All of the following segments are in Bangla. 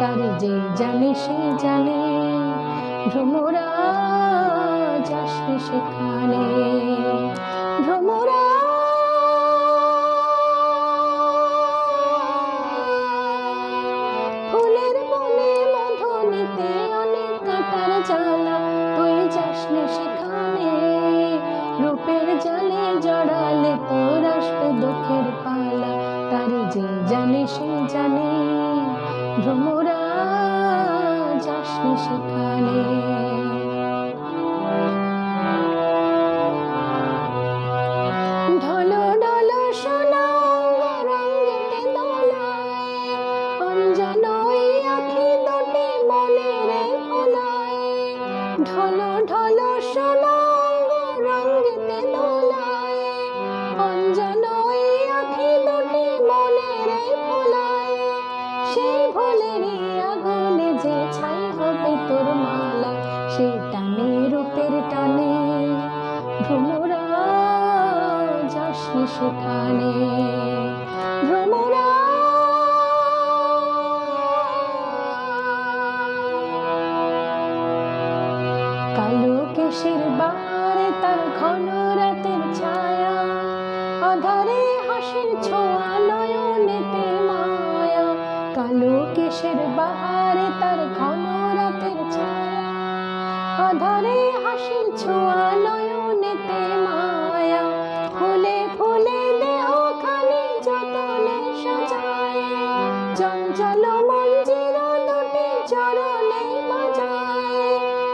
তার যে জানে, সে জানে। ভ্রমরা যাসনি সেখানে। ভ্রমরা ফুলের বনে মধু নিতে অনেক কাটার জ্বালা, তুই সেখানে। রূপের জালে জড়ালে তোর আসবে দুঃখের পালা। তার যে জানে সে জানে ভ্রমরা যাসনি সেখানে। ঢলো যাসনি সেখানে ভ্রমরা কালো কেশের বাহারে তার ঘন রাতের ছায়া, আধারে হাসির ছোঁয়া, নয়নেতে মায়া। কালো কেশের বাহারে তার ঘন রাতের ছায়া, আধারে হাসির ছোঁয়া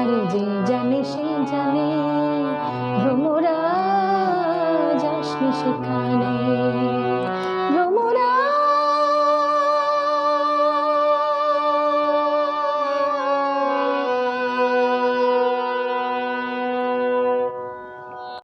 তার যে জানে সে জানে ভ্রমরা যাসনি সেখানে।